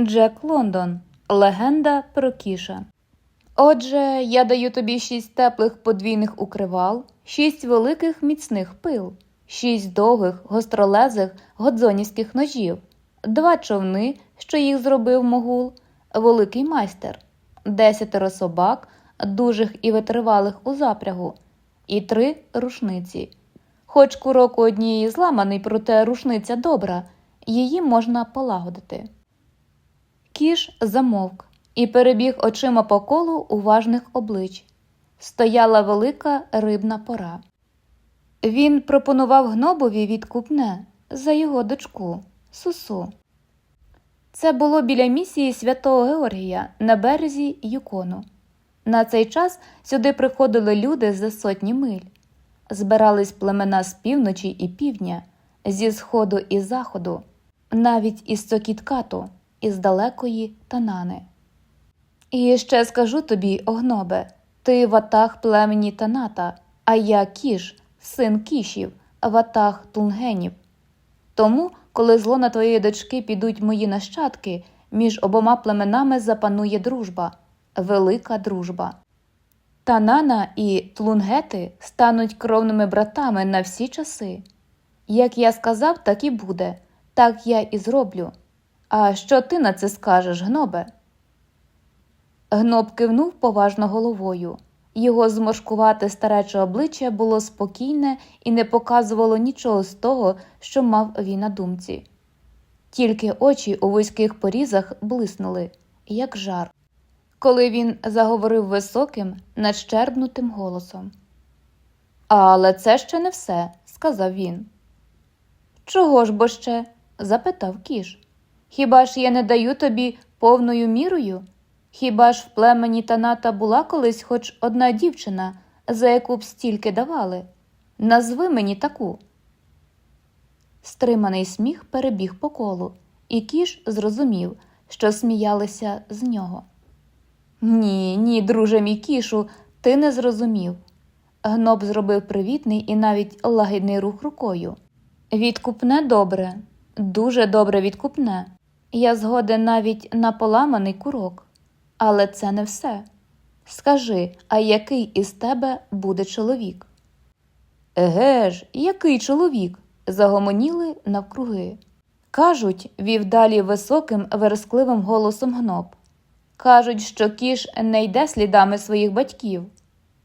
Джек Лондон. Легенда про кіша. Отже, я даю тобі шість теплих подвійних укривал, шість великих міцних пил, шість довгих гостролезих годзонівських ножів, два човни, що їх зробив могул, великий майстер, десятеро собак, дужих і витривалих у запрягу, і три рушниці. Хоч курок у однієї зламаний, проте рушниця добра, її можна полагодити. Кіш замовк і перебіг очима по колу уважних облич. Стояла велика рибна пора. Він пропонував гнобові відкупне за його дочку Сусу. Це було біля місії святого Георгія на березі Юкону. На цей час сюди приходили люди за сотні миль. Збирались племена з півночі і півдня, зі сходу і заходу, навіть із Цокіткату, із далекої Танани. І ще скажу тобі, огнобе, ти ватаг племені Таната, а я кіш, син кішів, ватаг тулгенів. Тому, коли зло на твоєї дочки підуть мої нащадки, між обома племенами запанує дружба, велика дружба. Танана і тлунгети стануть кровними братами на всі часи. Як я сказав, так і буде, так я і зроблю. А що ти на це скажеш, гнобе? Гноб кивнув поважно головою. Його зморшкувате старече обличчя було спокійне і не показувало нічого з того, що мав він на думці. Тільки очі у вузьких порізах блиснули, як жар, коли він заговорив високим, надщербнутим голосом. Але це ще не все, сказав він. Чого ж бо ще? запитав кіш. Хіба ж я не даю тобі повною мірою? Хіба ж в племені Таната була колись хоч одна дівчина, за яку б стільки давали? Назви мені таку. Стриманий сміх перебіг по колу, і кіш зрозумів, що сміялися з нього. Ні, ні, друже мій кішу, ти не зрозумів. Гноб зробив привітний і навіть лагідний рух рукою. Відкупне добре, дуже добре відкупне. Я згоден навіть на поламаний курок. Але це не все. Скажи, а який із тебе буде чоловік? Еге ж, який чоловік? загомоніли навкруги. Кажуть, вів далі високим, верескливим голосом гноб. Кажуть, що кіш не йде слідами своїх батьків.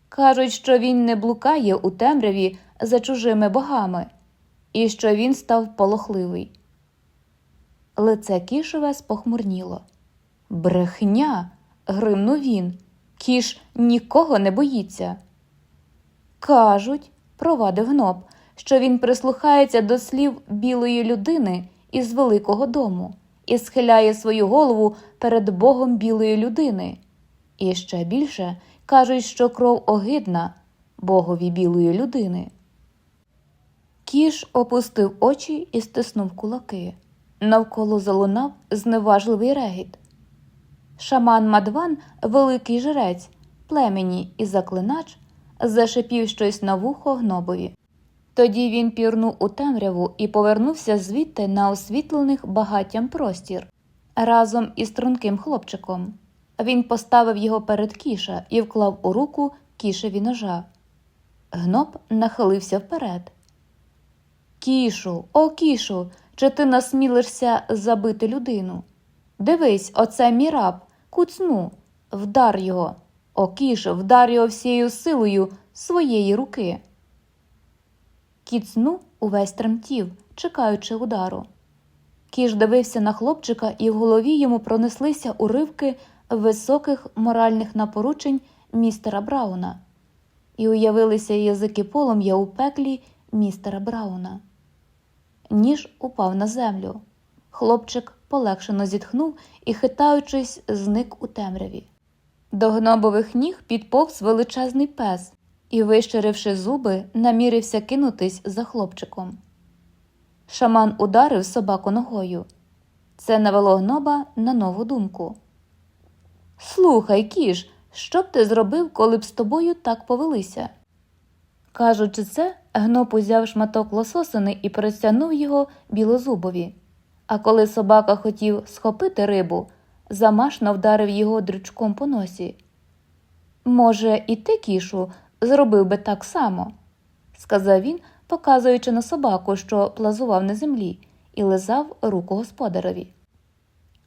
Кажуть, що він не блукає у темряві за чужими богами, і що він став полохливий. Лице кішове спохмурніло. Брехня. гримнув він. Кіш нікого не боїться. Кажуть, провадив гноб, що він прислухається до слів білої людини із великого дому і схиляє свою голову перед Богом білої людини. І ще більше кажуть, що кров огидна Богові білої людини. Кіш опустив очі і стиснув кулаки. Навколо залунав зневажливий регіт. Шаман Мадван, великий жрець, племені і заклинач, зашипів щось на вухо гнобові. Тоді він пірнув у темряву і повернувся звідти на освітлених багаттям простір разом із струнким хлопчиком. Він поставив його перед кіша і вклав у руку кішеві ножа. Гноб нахилився вперед. Кішу, о, кішу, чи ти насмілишся забити людину? Дивись, оце мій раб, куцну, вдар його. О, кіш, вдар його всією силою своєї руки. Кіцну увесь тремтів, чекаючи удару. Кіш дивився на хлопчика, і в голові йому пронеслися уривки високих моральних напоручень містера Брауна, і уявилися язики полум'я у пеклі містера Брауна. Ніж упав на землю. Хлопчик полегшено зітхнув і, хитаючись, зник у темряві. До гнобових ніг підповз величезний пес і, вищеривши зуби, намірився кинутись за хлопчиком. Шаман ударив собаку ногою. Це навело гноба на нову думку. Слухай, кіш, що б ти зробив, коли б з тобою так повелися? Кажучи це, гноб узяв шматок лососини і простягнув його білозубові, А коли собака хотів схопити рибу, замашно вдарив його дрючком по носі. Може, і ти, кішу, зробив би так само, сказав він, показуючи на собаку, що плазував на землі, і лизав руку господареві.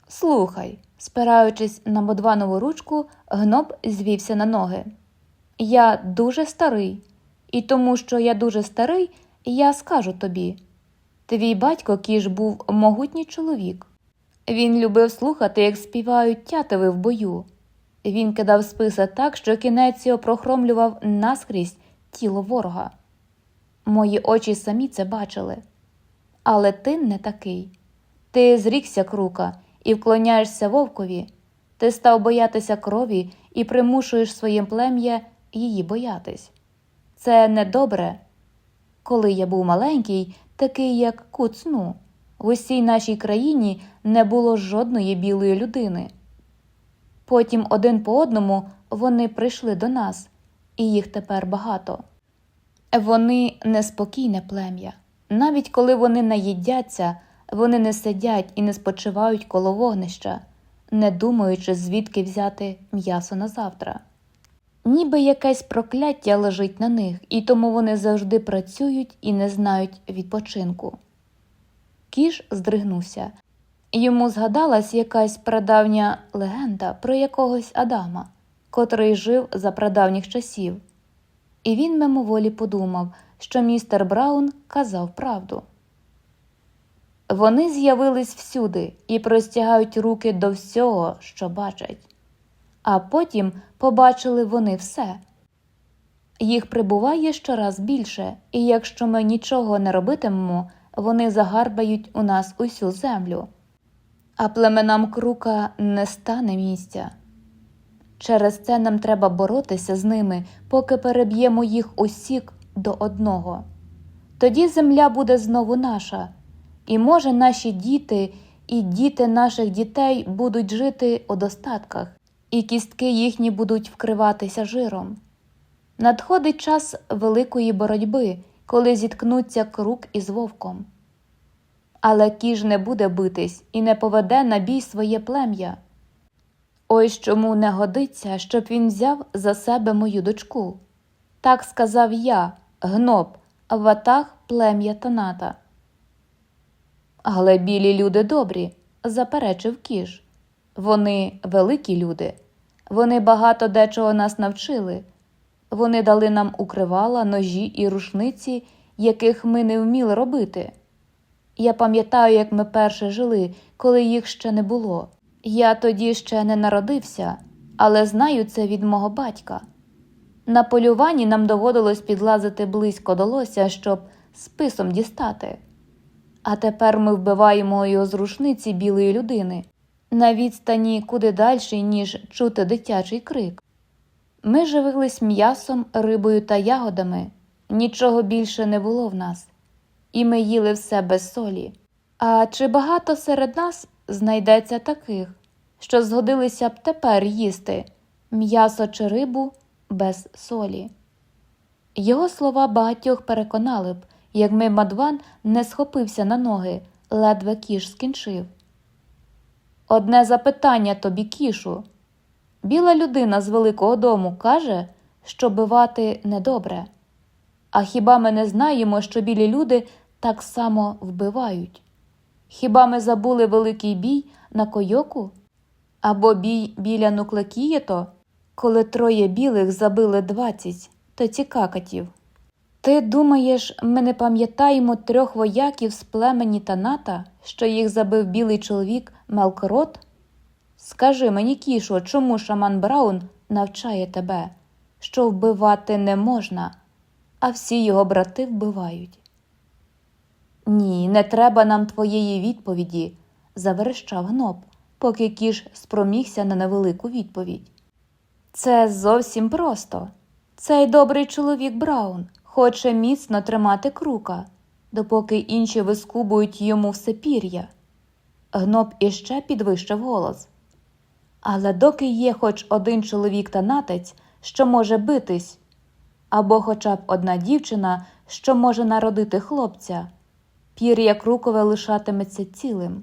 Слухай, спираючись на бодванову ручку, гноб звівся на ноги. Я дуже старий, і тому, що я дуже старий, я скажу тобі. Твій батько кіш був могутній чоловік. Він любив слухати, як співають тятиви в бою. Він кидав списа так, що кінець його прохромлював наскрізь тіло ворога. Мої очі самі це бачили. Але ти не такий. Ти зрікся крука і вклоняєшся вовкові. Ти став боятися крові і примушуєш своє плем'я її боятись. Це недобре. Коли я був маленький, такий як куцну, в усій нашій країні не було жодної білої людини. Потім один по одному вони прийшли до нас, і їх тепер багато. Вони неспокійне плем'я. Навіть коли вони наїдяться, вони не сидять і не спочивають коло вогнища, не думаючи, звідки взяти м'ясо на завтра. Ніби якесь прокляття лежить на них, і тому вони завжди працюють і не знають відпочинку. Кіш здригнувся. Йому згадалась якась прадавня легенда про якогось Адама, котрий жив за прадавніх часів. І він мимоволі подумав, що містер Браун казав правду. Вони з'явились всюди і простягають руки до всього, що бачать, а потім побачили вони все. Їх прибуває щораз більше, і якщо ми нічого не робитимемо, вони загарбають у нас усю землю, а племенам крука не стане місця. Через це нам треба боротися з ними, поки переб'ємо їх усіх до одного. Тоді земля буде знову наша, і може наші діти і діти наших дітей будуть жити у достатках, і кістки їхні будуть вкриватися жиром. Надходить час великої боротьби, коли зіткнуться крук із вовком. Але кіж не буде битись і не поведе на бій своє плем'я. Ось чому не годиться, щоб він взяв за себе мою дочку. Так сказав я, гноб, ватаг плем'я Таната. Але білі люди добрі, заперечив кіш. Вони великі люди, вони багато дечого нас навчили. Вони дали нам укривала, ножі і рушниці, яких ми не вміли робити. Я пам'ятаю, як ми перше жили, коли їх ще не було. Я тоді ще не народився, але знаю це від мого батька. На полюванні нам доводилось підлазити близько до лося, щоб списом дістати. А тепер ми вбиваємо його з рушниці білої людини на відстані куди дальшій, ніж чути дитячий крик. Ми живились м'ясом, рибою та ягодами, нічого більше не було в нас, і ми їли все без солі. А чи багато серед нас знайдеться таких, що згодилися б тепер їсти м'ясо чи рибу без солі? Його слова багатьох переконали б, якби Мадван не схопився на ноги, ледве кіш скінчив. Одне запитання тобі, кішу. Біла людина з великого дому каже, що бивати недобре. А хіба ми не знаємо, що білі люди так само вбивають? Хіба ми забули великий бій на койоку? Або бій біля Нуклекієто, коли троє білих забили двадцять та цікакатів? Ти думаєш, ми не пам'ятаємо трьох вояків з племені Таната, що їх забив білий чоловік Мелкорот? Скажи мені, кішо, чому шаман Браун навчає тебе, що вбивати не можна, а всі його брати вбивають? Ні, не треба нам твоєї відповіді, заверещав гноб, поки кіш спромігся на невелику відповідь. Це зовсім просто. Цей добрий чоловік Браун хоче міцно тримати крука, допоки інші вискубують йому все пір'я. Гноб іще підвищив голос. Але доки є хоч один чоловік та натець, що може битись, або хоча б одна дівчина, що може народити хлопця, пір'я крукове лишатиметься цілим.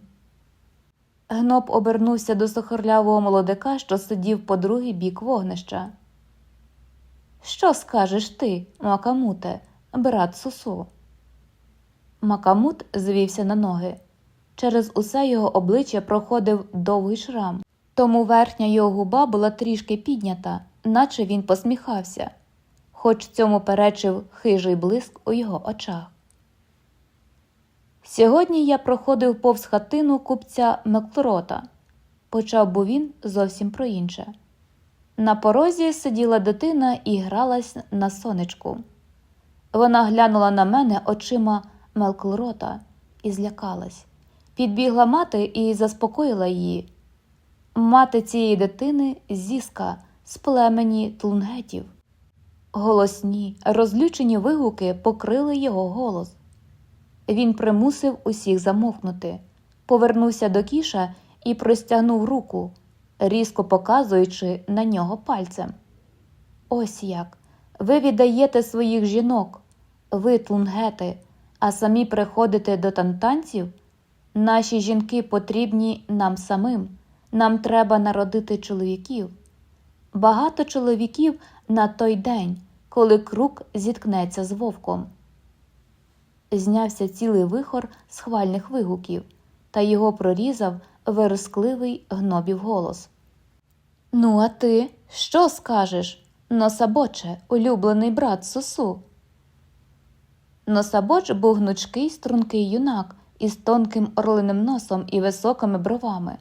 Гноб обернувся до сухорлявого молодика, що сидів по другий бік вогнища. Що скажеш ти, Макамуте, брат Сусу? Макамут звівся на ноги. Через усе його обличчя проходив довгий шрам, тому верхня його губа була трішки піднята, наче він посміхався, хоч цьому перечив хижий блиск у його очах. Сьогодні я проходив повз хатину купця Меклрота. Почав був він зовсім про інше. На порозі сиділа дитина і гралась на сонечку. Вона глянула на мене очима Мелклрота і злякалась. Підбігла мати і заспокоїла її. Мати цієї дитини зіска з племені тлунгетів. Голосні, розлючені вигуки покрили його голос. Він примусив усіх замовкнути, повернувся до кіша і простягнув руку, різко показуючи на нього пальцем. Ось як. Ви віддаєте своїх жінок, ви тлунгети, а самі приходите до тантанців? Наші жінки потрібні нам самим, нам треба народити чоловіків. Багато чоловіків на той день, коли крук зіткнеться з вовком. Знявся цілий вихор схвальних вигуків, та його прорізав верескливий гнобів голос. Ну, а ти що скажеш, носабоче, улюблений брат Сусу? Носабоч був гнучкий стрункий юнак із тонким орлиним носом і високими бровами,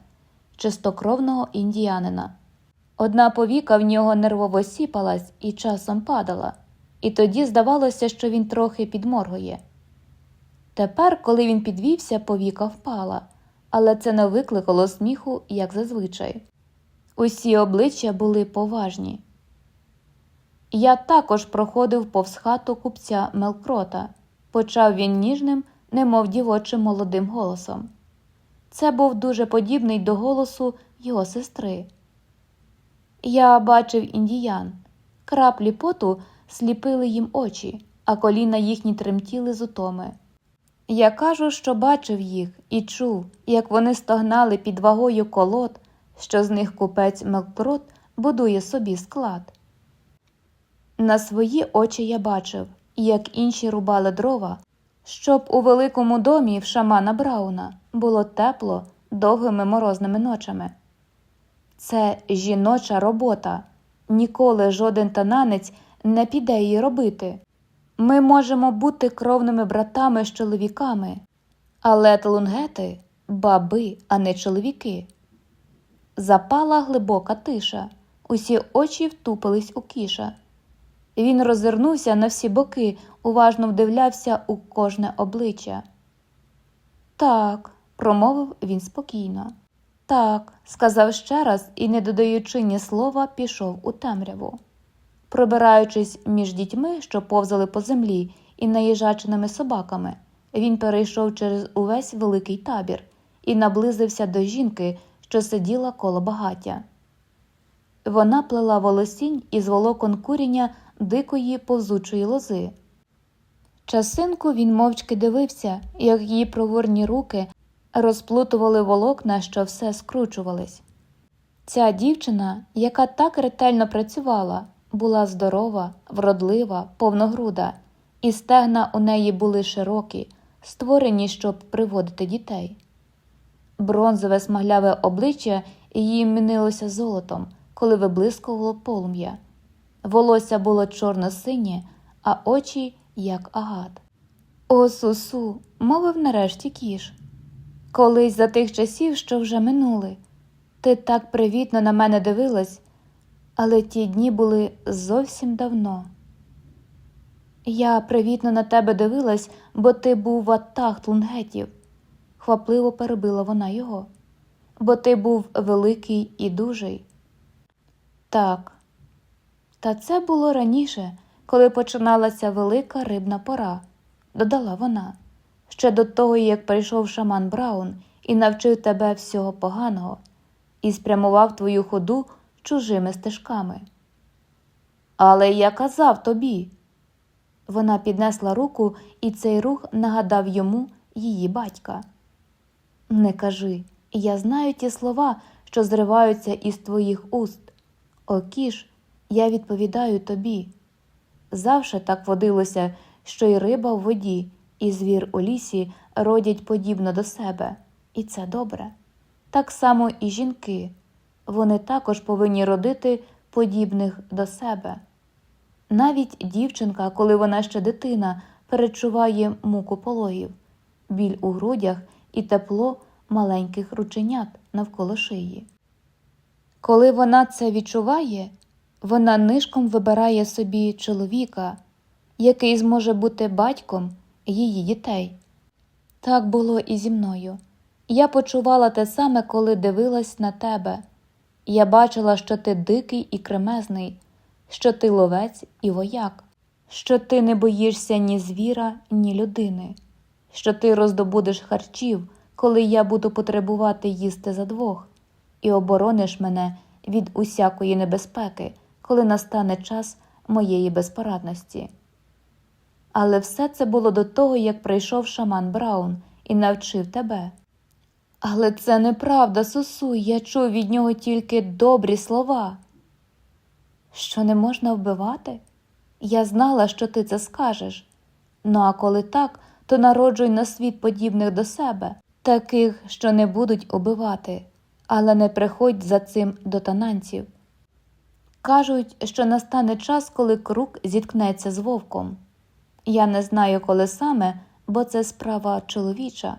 чистокровного індіянина. Одна повіка в нього нервово сіпалась і часом падала, і тоді здавалося, що він трохи підморгує. Тепер, коли він підвівся, повіка впала, але це не викликало сміху, як зазвичай. Усі обличчя були поважні. Я також проходив повз хату купця Мелкрота, почав він ніжним, немов дівочим молодим голосом. Це був дуже подібний до голосу його сестри. Я бачив індіян. Краплі поту сліпили їм очі, а коліна їхні тремтіли з утоми. Я кажу, що бачив їх і чув, як вони стогнали під вагою колод, що з них купець Мелкрот будує собі склад. На свої очі я бачив, як інші рубали дрова, щоб у великому домі в шамана Брауна було тепло довгими морозними ночами. Це жіноча робота. Ніколи жоден тананець не піде її робити. Ми можемо бути кровними братами з чоловіками, але тлунгети баби, а не чоловіки. Запала глибока тиша, усі очі втупились у кіша. Він розвернувся на всі боки, уважно вдивлявся у кожне обличчя. Так, промовив він спокійно. Так, сказав ще раз і, не додаючи ні слова, пішов у темряву. Пробираючись між дітьми, що повзали по землі, і наїжаченими собаками, він перейшов через увесь великий табір і наблизився до жінки, що сиділа коло багаття. Вона плела волосінь із волокон куріння дикої повзучої лози. Часинку він мовчки дивився, як її проворні руки розплутували волокна, що все скручувались. Ця дівчина, яка так ретельно працювала, була здорова, вродлива, повногруда, і стегна у неї були широкі, створені, щоб приводити дітей. Бронзове смагляве обличчя її мінилося золотом, коли виблискувало полум'я. Волосся було чорно-синє, а очі як агат. О, сусу, мовив нарешті кіш. Колись за тих часів, що вже минули, ти так привітно на мене дивилась, але ті дні були зовсім давно. Я привітно на тебе дивилась, бо ти був в атах тлунгетів, хвапливо перебила вона його, бо ти був великий і дужий. Так, та це було раніше, коли починалася велика рибна пора, додала вона, ще до того, як прийшов шаман Браун і навчив тебе всього поганого, і спрямував твою ходу чужими стежками. Але я казав тобі. Вона піднесла руку, і цей рух нагадав йому її батька. Не кажи, Я знаю ті слова, що зриваються із твоїх уст. О, кіш, я відповідаю тобі. Завше так водилося, що й риба в воді, і звір у лісі родять подібно до себе, і це добре. Так само і жінки. Вони також повинні родити подібних до себе. Навіть дівчинка, коли вона ще дитина, перечуває муку пологів, біль у грудях і тепло маленьких рученят навколо шиї. Коли вона це відчуває, вона нишком вибирає собі чоловіка, який зможе бути батьком її дітей. Так було і зі мною. Я почувала те саме, коли дивилась на тебе. Я бачила, що ти дикий і кремезний, що ти ловець і вояк, що ти не боїшся ні звіра, ні людини, що ти роздобудеш харчів, коли я буду потребувати їсти за двох, і оборониш мене від усякої небезпеки, коли настане час моєї безпорадності. Але все це було до того, як прийшов шаман Браун і навчив тебе. Але це неправда, Сусу, я чув від нього тільки добрі слова. Що не можна вбивати? Я знала, що ти це скажеш. Ну а коли так, то народжуй на світ подібних до себе, таких, що не будуть убивати, але не приходь за цим до тананців. Кажуть, що настане час, коли крук зіткнеться з вовком. Я не знаю, коли саме, бо це справа чоловіча.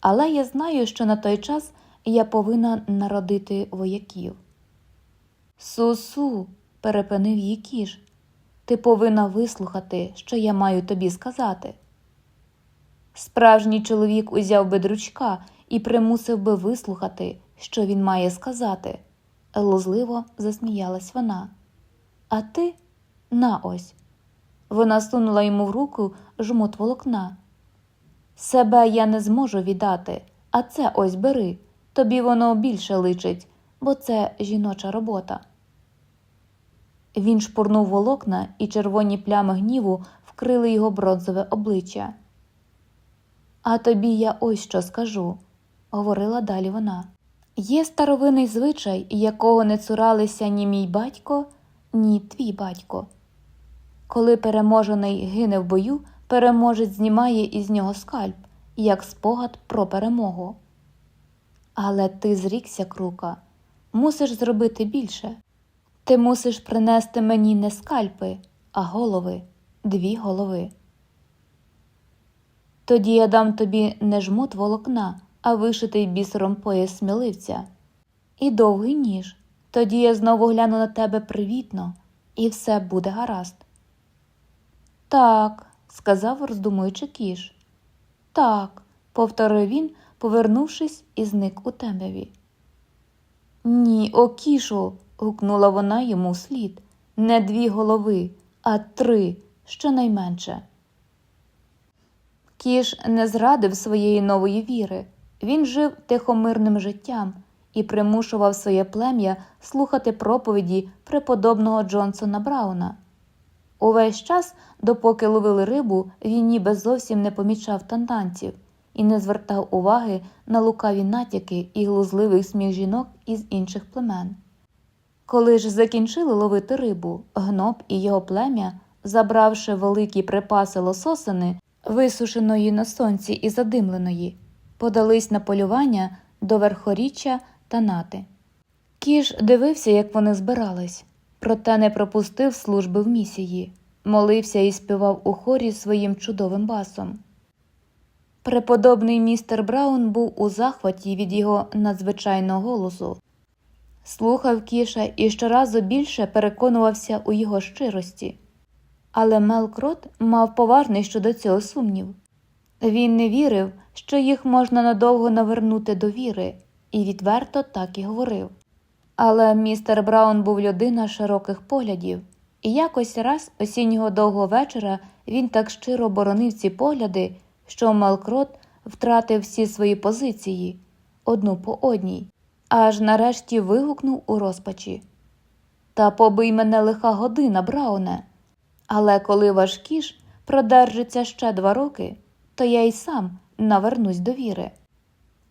Але я знаю, що на той час я повинна народити вояків. Сусу, перепинив її кіш, ти повинна вислухати, що я маю тобі сказати. Справжній чоловік узяв би дручка і примусив би вислухати, що він має сказати. Лозливо засміялась вона. А ти на ось. Вона сунула йому в руку жмут волокна. Себе я не зможу віддати, а це ось бери. Тобі воно більше личить, бо це жіноча робота. Він шпурнув волокна, і червоні плями гніву вкрили його бронзове обличчя. А тобі я ось що скажу, говорила далі вона. Є старовинний звичай, якого не цуралися ні мій батько, ні твій батько. Коли переможений гине в бою, переможець знімає із нього скальп, як спогад про перемогу. Але ти зрікся, крука, мусиш зробити більше. Ти мусиш принести мені не скальпи, а голови, дві голови. Тоді я дам тобі не жмут волокна, а вишитий бісером пояс сміливця. І довгий ніж. Тоді я знову гляну на тебе привітно, і все буде гаразд. Так, сказав, роздумуючи кіш. Так, повторив він, повернувшись і зник у темряві. Ні, о кішу. гукнула вона йому вслід. Не дві голови, а три, щонайменше. Кіш не зрадив своєї нової віри. Він жив тихомирним життям і примушував своє плем'я слухати проповіді преподобного Джонсона Брауна. Увесь час, допоки ловили рибу, він ніби зовсім не помічав танданців і не звертав уваги на лукаві натяки і глузливий сміх жінок із інших племен. Коли ж закінчили ловити рибу, гноб і його плем'я, забравши великі припаси лососини, висушеної на сонці і задимленої, подались на полювання до верхоріччя та нати. Кіш дивився, як вони збирались, проте не пропустив служби в місії, молився і співав у хорі своїм чудовим басом. Преподобний містер Браун був у захваті від його надзвичайного голосу, слухав кіша і щоразу більше переконувався у його щирості. Але Мелкрот мав поважний щодо цього сумнів. Він не вірив, що їх можна надовго навернути до віри, і відверто так і говорив. Але містер Браун був людина широких поглядів, і якось раз осіннього довгого вечора він так щиро боронив ці погляди, що Мелкрот втратив всі свої позиції одну по одній, аж нарешті вигукнув у розпачі Та побий мене лиха година, Брауне. Але коли ваш кіш продержиться ще два роки, то я й сам навернусь до віри.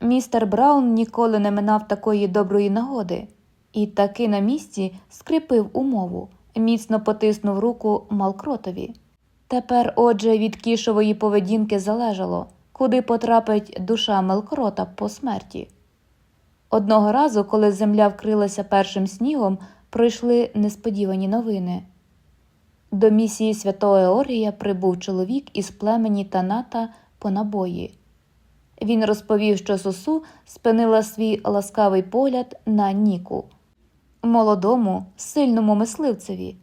Містер Браун ніколи не минав такої доброї нагоди, і таки на місці скріпив умову, міцно потиснув руку Малкротові. Тепер, отже, від кішової поведінки залежало, куди потрапить душа Мелкрота по смерті. Одного разу, коли земля вкрилася першим снігом, пройшли несподівані новини. До місії святого Георгія прибув чоловік із племені Таната по набої. Він розповів, що Сусу спинила свій ласкавий погляд на Ніку, молодому, сильному мисливцеві,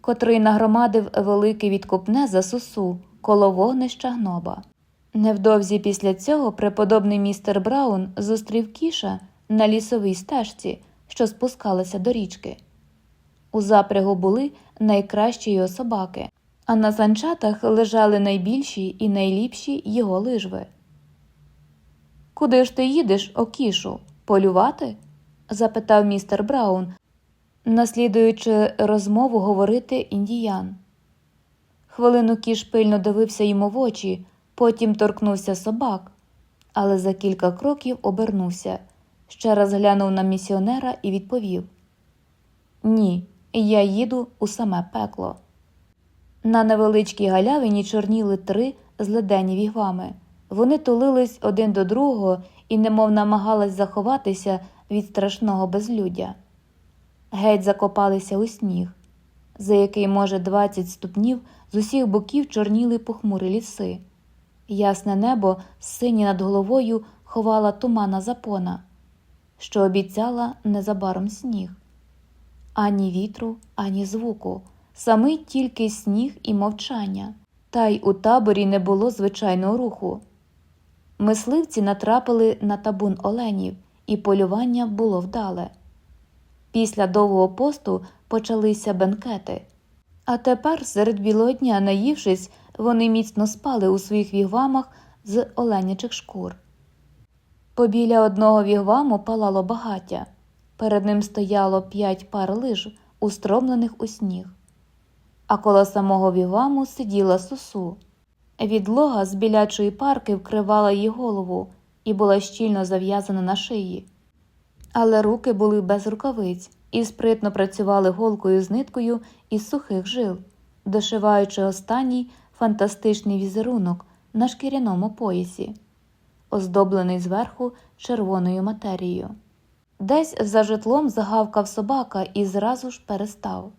котрий нагромадив велике відкупне за Сусу коло вогнища гноба. Невдовзі після цього преподобний містер Браун зустрів кіша на лісовій стежці, що спускалася до річки. У запрягу були найкращі його собаки, а на санчатах лежали найбільші і найліпші його лижви. Куди ж ти їдеш, окішу? Полювати? запитав містер Браун, наслідуючи розмову говорити індіян. Хвилину кіш пильно дивився йому в очі, потім торкнувся собак, але за кілька кроків обернувся, ще раз глянув на місіонера і відповів: Ні, я їду у саме пекло. На невеличкій галявині чорніли три зледені вігвами. Вони тулились один до другого і немов намагались заховатися від страшного безлюдя. Геть закопалися у сніг, за який, може, двадцять ступнів з усіх боків чорніли похмурі ліси. Ясне небо сині над головою ховала тумана запона, що обіцяла незабаром сніг. Ані вітру, ані звуку, самий тільки сніг і мовчання, та й у таборі не було звичайного руху. Мисливці натрапили на табун оленів, і полювання було вдале. Після довгого посту почалися бенкети. А тепер, серед білого дня, наївшись, вони міцно спали у своїх вігвамах з оленячих шкур. Побіля одного вігваму палало багаття. Перед ним стояло п'ять пар лиж, устромлених у сніг. А коло самого вігваму сиділа сусу. Відлога з білячої парки вкривала її голову і була щільно зав'язана на шиї. Але руки були без рукавиць і спритно працювали голкою з ниткою із сухих жил, дошиваючи останній фантастичний візерунок на шкіряному поясі, оздоблений зверху червоною матерією. Десь за житлом загавкав собака і зразу ж перестав.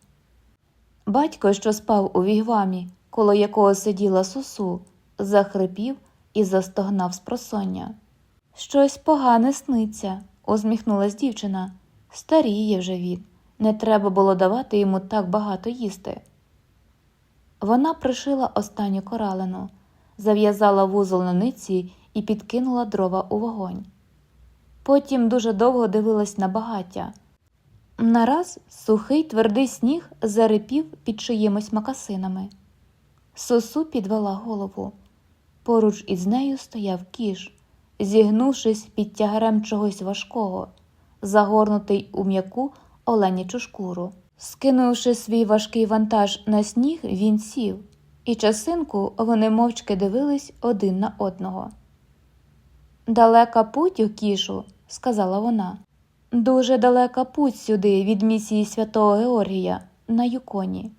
Батько, що спав у вігвамі, коло якого сиділа сусу, захрипів і застогнав з просоння. Щось погане сниться, усміхнулась дівчина. Старіє вже він, не треба було давати йому так багато їсти. Вона пришила останню коралину, зав'язала вузол на ниці і підкинула дрова у вогонь. Потім дуже довго дивилась на багаття. Нараз сухий твердий сніг зарипів під чиїмось макасинами. Сосу підвела голову. Поруч із нею стояв кіш, зігнувшись під тягарем чогось важкого, загорнутий у м'яку оленячу шкуру. Скинувши свій важкий вантаж на сніг, він сів, і часинку вони мовчки дивились один на одного. Далека путь, у кішу, сказала вона. Дуже далека путь сюди від місії святого Георгія на Юконі.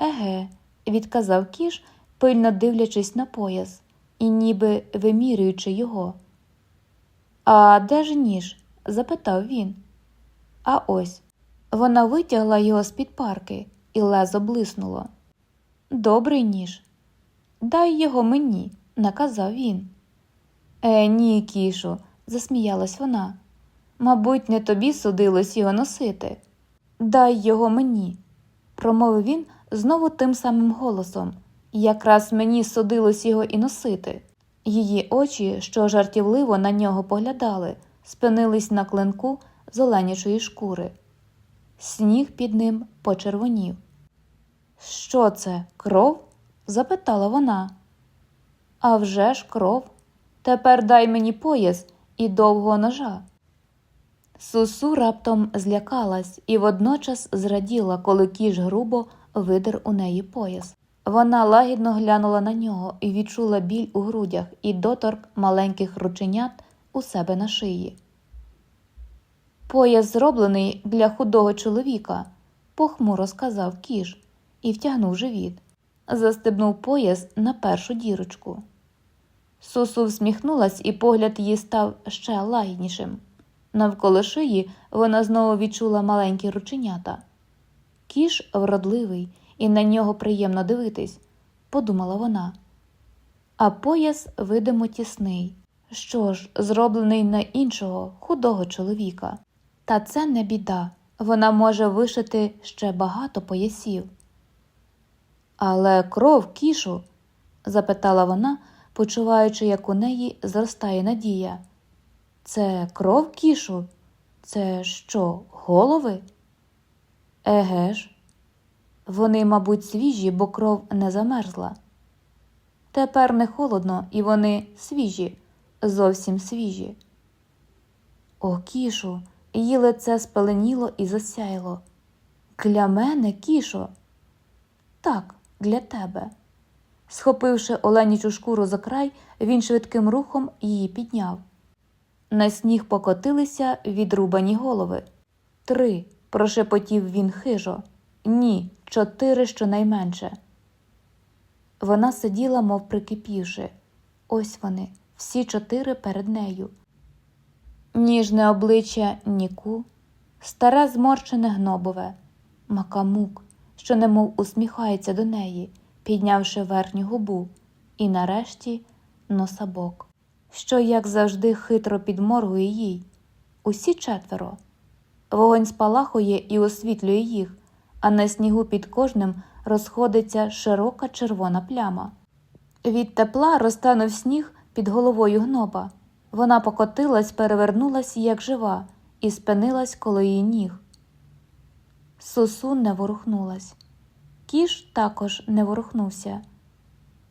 Еге, відказав кіш, пильно дивлячись на пояс і ніби вимірюючи його. А де ж ніж? запитав він. А ось вона витягла його з під парки, і лезо блиснуло. Добрий ніж. Дай його мені, наказав він. Е, ні, кішу, засміялась вона. Мабуть, не тобі судилось його носити. Дай його мені, промовив він знову тим самим голосом. Якраз мені судилось його і носити. Її очі, що жартівливо на нього поглядали, спинились на клинку з шкури. Сніг під ним почервонів. Що це, кров? запитала вона. «А вже ж кров. Тепер дай мені пояс і довгого ножа. Сусу раптом злякалась і водночас зраділа, коли кіш грубо видер у неї пояс. Вона лагідно глянула на нього і відчула біль у грудях і доторк маленьких рученят у себе на шиї. Пояс зроблений для худого чоловіка, похмуро сказав кіш і втягнув живіт. Застебнув пояс на першу дірочку. Сусу всміхнулась, і погляд її став ще лагіднішим. Навколо шиї вона знову відчула маленькі рученята. Кіш вродливий, і на нього приємно дивитись, подумала вона. А пояс, видимо, тісний. Що ж, зроблений на іншого худого чоловіка. Та це не біда, вона може вишити ще багато поясів. Але кров кішу? запитала вона, почуваючи, як у неї зростає надія. Це кров кішу? Це що, голови? Еге ж, вони, мабуть, свіжі, бо кров не замерзла. Тепер не холодно, і вони свіжі, зовсім свіжі. О, кішу, її лице спеленіло і засяяло. Для мене, кішо? Так, для тебе. Схопивши оленічу шкуру за край, він швидким рухом її підняв. На сніг покотилися відрубані голови. Три, прошепотів він хижо. Ні, чотири щонайменше. Вона сиділа, мов прикипівши. Ось вони, всі чотири перед нею. Ніжне обличчя Ніку, старе зморщене гнобове, макамук, що немов усміхається до неї, піднявши верхню губу, і нарешті носабок, що, як завжди, хитро підморгує їй. Усі четверо. Вогонь спалахує і освітлює їх, а на снігу під кожним розходиться широка червона пляма. Від тепла розтанув сніг під головою гноба. Вона покотилась, перевернулась, як жива, і спинилась коло її ніг. Сусун не ворухнулась. Кіш також не ворухнувся,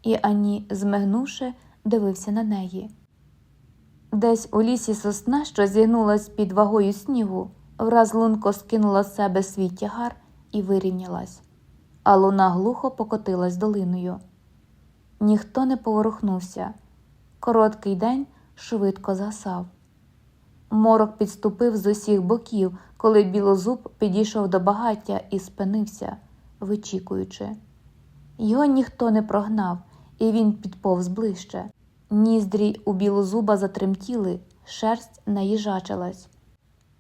і ані, змигнувши, дивився на неї. Десь у лісі сосна, що зігнулась під вагою снігу, враз лунко скинула з себе свій тягар і вирівнялась, а луна глухо покотилась долиною. Ніхто не поворухнувся. Короткий день швидко згасав. Морок підступив з усіх боків, коли білозуб підійшов до багаття і спинився, вичікуючи. Його ніхто не прогнав, і він підповз ближче. Ніздрі у білозуба затремтіли, шерсть наїжачилась.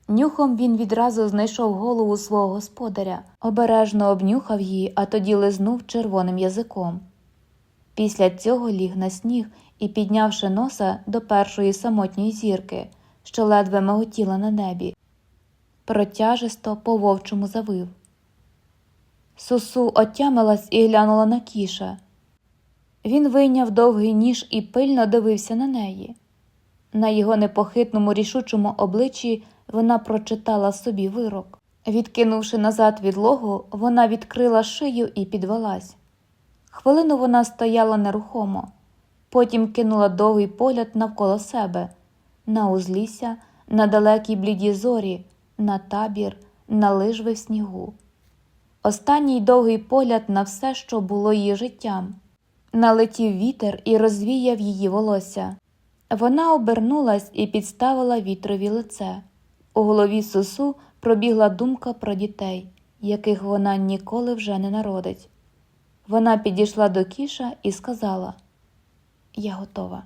Нюхом він відразу знайшов голову свого господаря, обережно обнюхав її, а тоді лизнув червоним язиком. Після цього ліг на сніг і, піднявши носа до першої самотньої зірки, що ледве миготіла на небі, протяжисто по вовчому завив. Сусу отямилась і глянула на кіша. Він вийняв довгий ніж і пильно дивився на неї. На його непохитному рішучому обличчі вона прочитала собі вирок. Відкинувши назад відлогу, вона відкрила шию і підвелась. Хвилину вона стояла нерухомо, потім кинула довгий погляд навколо себе, на узлісся, на далекі бліді зорі, на табір, на лижви в снігу. Останній довгий погляд на все, що було її життям. Налетів вітер і розвіяв її волосся. Вона обернулась і підставила вітрові лице. У голові сусу пробігла думка про дітей, яких вона ніколи вже не народить. Вона підійшла до кіша і сказала: Я готова.